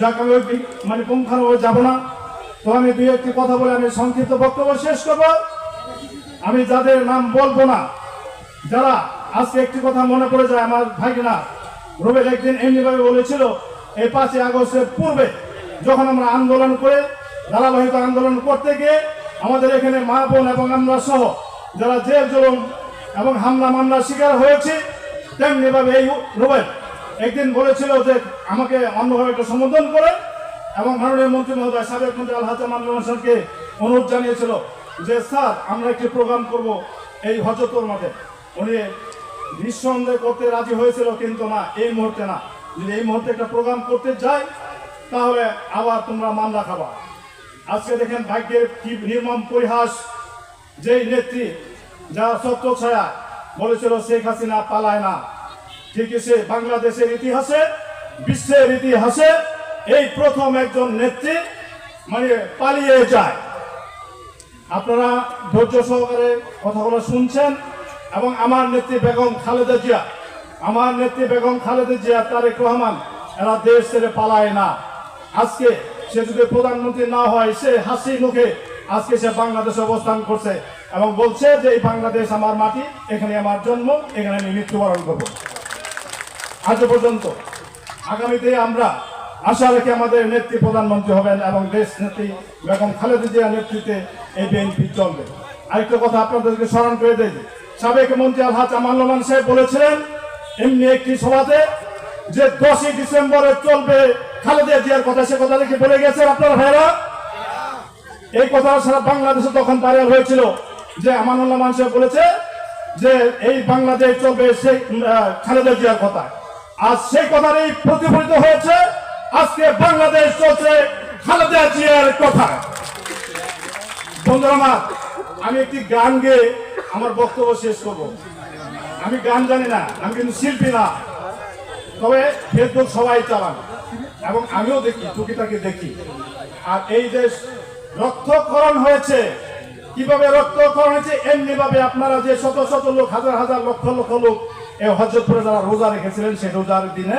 যাক, আমি মানে পুঙ্খানুভাবে যাব না। তো আমি দুই একটি কথা বলে আমি সংক্ষিপ্ত বক্তব্য শেষ করব। আমি যাদের নাম বলব না, যারা আজকে একটি কথা মনে পড়ে যায়, আমার ভাগিনা রুবেল একদিন এমনিভাবে বলেছিল, এই পাঁচই আগস্টের পূর্বে যখন আমরা আন্দোলন করে, ধারাবাহিক আন্দোলন করতে গিয়ে আমাদের এখানে মা, বোন এবং আমরা সহ যারা জেল জুলুম এবং হামলা মামলার শিকার হয়েছি, তেমনিভাবে এই রুবেল একদিন বলেছিল যে আমাকে অন্যভাবে একটু সম্বোধন করে এবং মাননীয় মন্ত্রী মহোদয় সাবেক মন্ত্রী আলহাজ মান্নান স্যারকে অনুরোধ জানিয়েছিল যে, স্যার, আমরা একটি প্রোগ্রাম করব এই হজরতর মাঠে। উনি নিঃসন্দেহ করতে রাজি হয়েছিল, কিন্তু না, এই মুহূর্তে না। যদি এই মুহূর্তে একটা প্রোগ্রাম করতে যাই তাহলে আবার তোমরা মামলা খাবা। আজকে দেখেন ভাগ্যের কি নির্মম পরিহাস, যেই নেত্রী যা সত্য ছায়া বলেছিল, শেখ হাসিনা পালায় না। ঠিকই সে বাংলাদেশের ইতিহাসে, বিশ্বের ইতিহাসে এই প্রথম একজন নেত্রী মানে পালিয়ে যায়। আপনারা ধৈর্য সহকারে কথাগুলো শুনছেন এবং আমার নেত্রী বেগম খালেদা জিয়া, আমার নেত্রী বেগম খালেদা জিয়া, তারেক রহমান, এরা দেশ ছেড়ে পালায় না। আজকে সে যদি প্রধানমন্ত্রী না হয়, সে হাসি মুখে আজকে সে বাংলাদেশে অবস্থান করছে এবং বলছে যে, এই বাংলাদেশ আমার মাটি, এখানে আমার জন্ম, এখানে আমি মৃত্যুবরণ করব। আজ পর্যন্ত আগামীতে আমরা আশা রাখি আমাদের নেত্রী প্রধানমন্ত্রী হবেন এবং দেশ নেত্রী বেগম খালেদা জিয়ার নেতৃত্বে এই বিএনপি চলবে। আরেকটা কথা আপনাদেরকে স্মরণ করে দেয় সাবেক মন্ত্রী আলহাজ আমার রহমান সাহেব বলেছিলেন, এমনি একটি সভাতে যে দশই ডিসেম্বরে চলবে খালেদা জিয়ার কথা, সে কথা দেখে বলে গেছেন আপনারা ভাইরা এই কথা সারা বাংলাদেশে তখন ভাইরাল হয়েছিল যে আমানুল্লাহ মান সাহেব বলেছে যে এই বাংলাদেশ চলবে সেই খালেদা জিয়ার কথা। আজ সেই কথারই প্রতিফলিত হয়েছে। আজকে বাংলাদেশ চলছে খালেদা জিয়ার কথা বন্ধুরা আমি একটি গান গেয়ে আমার বক্তব্য শেষ করব। আমি গান জানি না, আমি কিন্তু শিল্পী না। তবে ফেসবুক সবাই চালান, এবং আমিও দেখি, টুকিটাকি দেখি। আর এই দেশ রক্তকরণ হয়েছে। কীভাবে রক্তকরণ হয়েছে? এমনি ভাবে আপনারা যে শত শত লোক, হাজার হাজার লক্ষ লক্ষ লোক এই হজরতপুরে যারা রোজা রেখেছিলেন সেই রোজার দিনে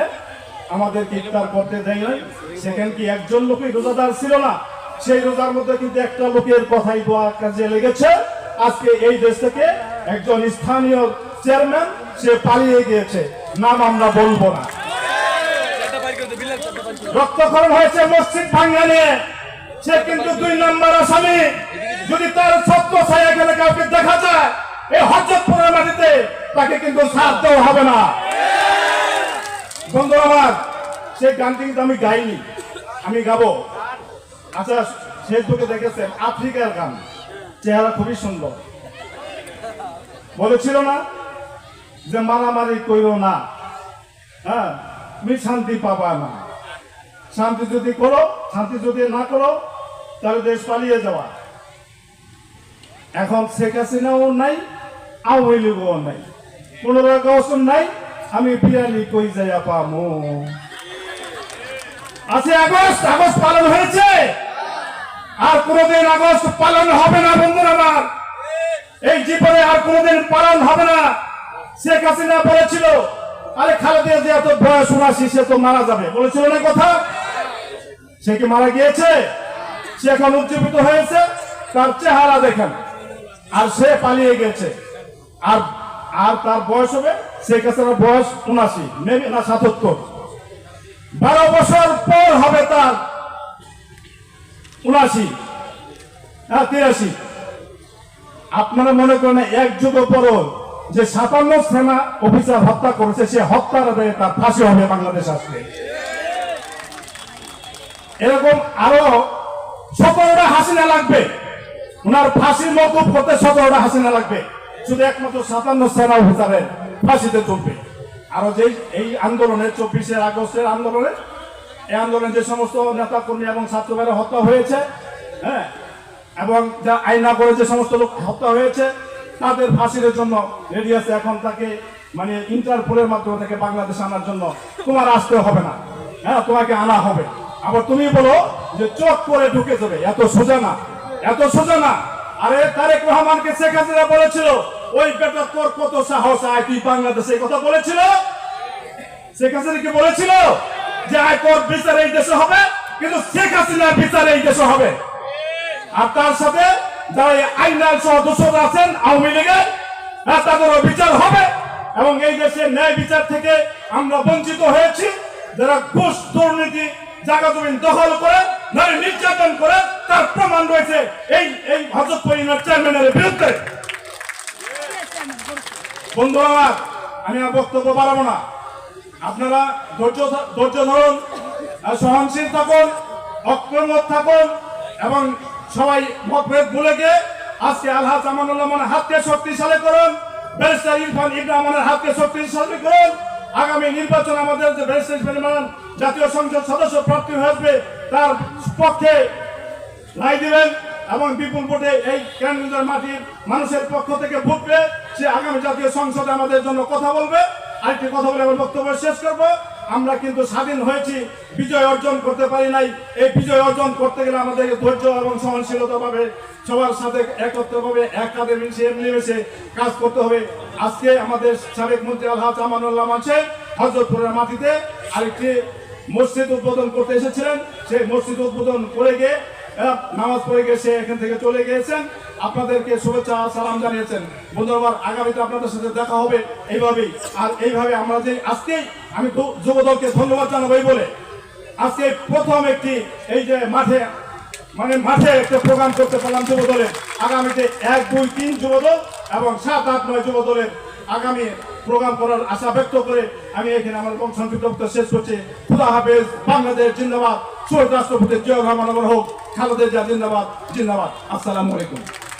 আমাদের ইফতার করতে দেয় নাই সেখানে কি একজন লোকই রোজাদার ছিল না? সেই রোজার মধ্যে কিন্তু একটা লোকের কথাই কাজে লেগেছে। আজকে এই দেশ থেকে একজন স্থানীয় চেয়ারম্যান, সে পালিয়ে গিয়েছে। নাম আমরা বলব না। রক্তকরণ হয়েছে মসজিদ ভাঙ্গা নিয়ে সে কিন্তু দুই নম্বর আসামি। যদি তার সত্য ছায়া এখানে কাউকে দেখা যায় এই হজরতপুরের মাটিতে তাকে কিন্তু সাথ দেওয়া হবে না। বন্ধু আমার সেই গানটি কিন্তু আমি গাইনি, আমি গাবো। আচ্ছা ফেসবুকে দেখেছেন, আফ্রিকার গান। চেহারা খুবই সুন্দর। বলেছিল না যে মারামারি কইরো না। হ্যাঁ তুমি শান্তি পাবা না। শান্তি যদি করো, শান্তি যদি না করো, তাহলে দেশ পালিয়ে যাওয়া। এখন শেখ হাসিনাও নাই, আওয়ামী লীগও নাই। পনেরো আগস্ট নাই, আমি বিরিয়ানি কই যাইয়া পামো? আছে আগস্ট আগস্ট পালন হয়েছে। আর কোনোদিন আগস্ট পালন হবে না, বন্ধুরা আমার। এই জীবনে আর কোনোদিন পালন হবে না। শেখ হাসিনা বলেছিল, আরে খালেদা জিয়া তো বয়স উনাশি, সে তো মারা যাবে। বলেছিল না কথা? সে কি মারা গিয়েছে? সে এখন উজ্জীবিত হয়েছে, তার চেহারা দেখেন। আর সে পালিয়ে গেছে। আর আর তার বয়স হবে শেখ হাসিনার বয়স উনাশি মেবি না সাতাত্তর। বারো বছর পর হবে তার উনাশি হ্যাঁ তিরাশি। আপনারা মনে করেন এক যুগ পর যে সাতান্ন সেনা অফিসার হত্যা করেছে, সে হত্যার তার ফাঁসি হবে বাংলাদেশ আসলে এরকম আরও সতেরোটা হাসিনা লাগবে। ওনার ফাঁসির মকুব করতে সতেরোটা হাসিনা লাগবে। শুধু একমাত্র সাতান্ন সেনা অফিসারের ফাঁসিতে চলবে। আরও যে এই আন্দোলনে, চব্বিশে আগস্টের আন্দোলনে, এই আন্দোলনে যে সমস্ত নেতা কর্মী এবং ছাত্রীরা হত্যা হয়েছে হ্যাঁ এবং যা আইনা করে যে সমস্ত লোক হত্যা হয়েছে, তাদের ফাঁসির জন্য রেডি আছে এখন তাকে মানে ইন্টারপোলের মাধ্যমে তাকে বাংলাদেশ আনার জন্য। তোমার আসতে হবে না। হ্যাঁ তোমাকে আনা হবে। আবার তুমি বলো যে চোখ করে ঢুকে যাবে। এত সোজা না। এত সোজা না। আরে তারেক রহমানকে শেখ হাসিনা বলেছিল, ওই বেটা তোর কত সাহস, আয় তুই বাংলাদেশে। কথা বলেছিল? শেখ হাসিনা বলেছিল? যে হাইকোর্ট বিচার এই দেশে হবে, কিন্তু শেখ হাসিনার বিচার এই দেশে হবে। আর তার সাথে যারা আইনাল সহ দোষরা আছেন, আওয়ামী লীগের তাদেরও বিচার হবে। এবং এই দেশে ন্যায় বিচার থেকে আমরা বঞ্চিত হয়েছি। যারা ঘুষ, দুর্নীতি জায়গা জমিন দখল করে নারী নির্যাতন করে তার প্রমাণ রয়েছে এই এই হজরত পরিবার চেয়ারম্যানের বিরুদ্ধে। বন্ধুরা আমার, আমি আর বক্তব্য বাড়াবো না। আপনারা ধৈর্য ধৈর্য ধরুন সহনশীল থাকুন অক্রমত থাকুন এবং সবাই মতভেদ ভুলে গিয়ে আজকে আলহাজ আমানুল্লাহ মানে হাতকে শক্তিশালী করুন ব্যারিস্টার ইরফান ইব্রাহমানের হাতকে শক্তিশালী করুন। আগামী নির্বাচন আমাদের যে ব্যারিস্টার ইরফান জাতীয় সংসদ সদস্য প্রার্থী হয়ে আসবে তার পক্ষে রায় দিবেন এবং বিপুল ভোটে এই কেন্দ্রের মাটির মানুষের পক্ষ থেকে ভোট পেয়ে সে আগামী জাতীয় সংসদে আমাদের জন্য কথা বলবে। আরেকটি কথা বলে আমার বক্তব্য শেষ করব। আমরা কিন্তু স্বাধীন হয়েছি, বিজয় অর্জন করতে পারি নাই। এই বিজয় অর্জন করতে গেলে আমাদের ধৈর্য এবং সহনশীলতা ভাবে সবার সাথে একত্রভাবে এক কাঁধে মিশে মিলেমিশে কাজ করতে হবে। আজকে আমাদের সাবেক মন্ত্রী আলহাজ আমানুল্লাহ মানছে হজরতপুরের মাটিতে আরেকটি মসজিদ উদ্বোধন করতে এসেছিলেন। সেই মসজিদ উদ্বোধন করে গিয়ে নামাজ পড়ে গিয়ে সে এখান থেকে চলে গিয়েছেন। আপনাদেরকে শুভেচ্ছা, সালাম জানিয়েছেন। বন্ধুবার আগামীতে আপনাদের সাথে দেখা হবে এইভাবেই। আর এইভাবে আমরা যে আজকেই আমি যুবদলকে ধন্যবাদ জানাব বলে। আজকে প্রথম একটি এই যে মাঠে মানে মাঠে একটা প্রোগ্রাম করতে পারলাম যুব দলের আগামীতে এক, দুই, তিন যুব দল এবং সাত আট নয় যুব দলের আগামী প্রোগ্রাম করার আশা ব্যক্ত করে আমি এখানে আমার সংক্ষিপ্ত বক্তব্য শেষ করছি। খুদা হাফেজ, বাংলাদেশ জিন্দাবাদ। সৈয়দ রাষ্ট্রপতি জিয়া রহমান হোক খালেদা জিয়া জিন্দাবাদ জিন্দাবাদ। আসসালামু আলাইকুম।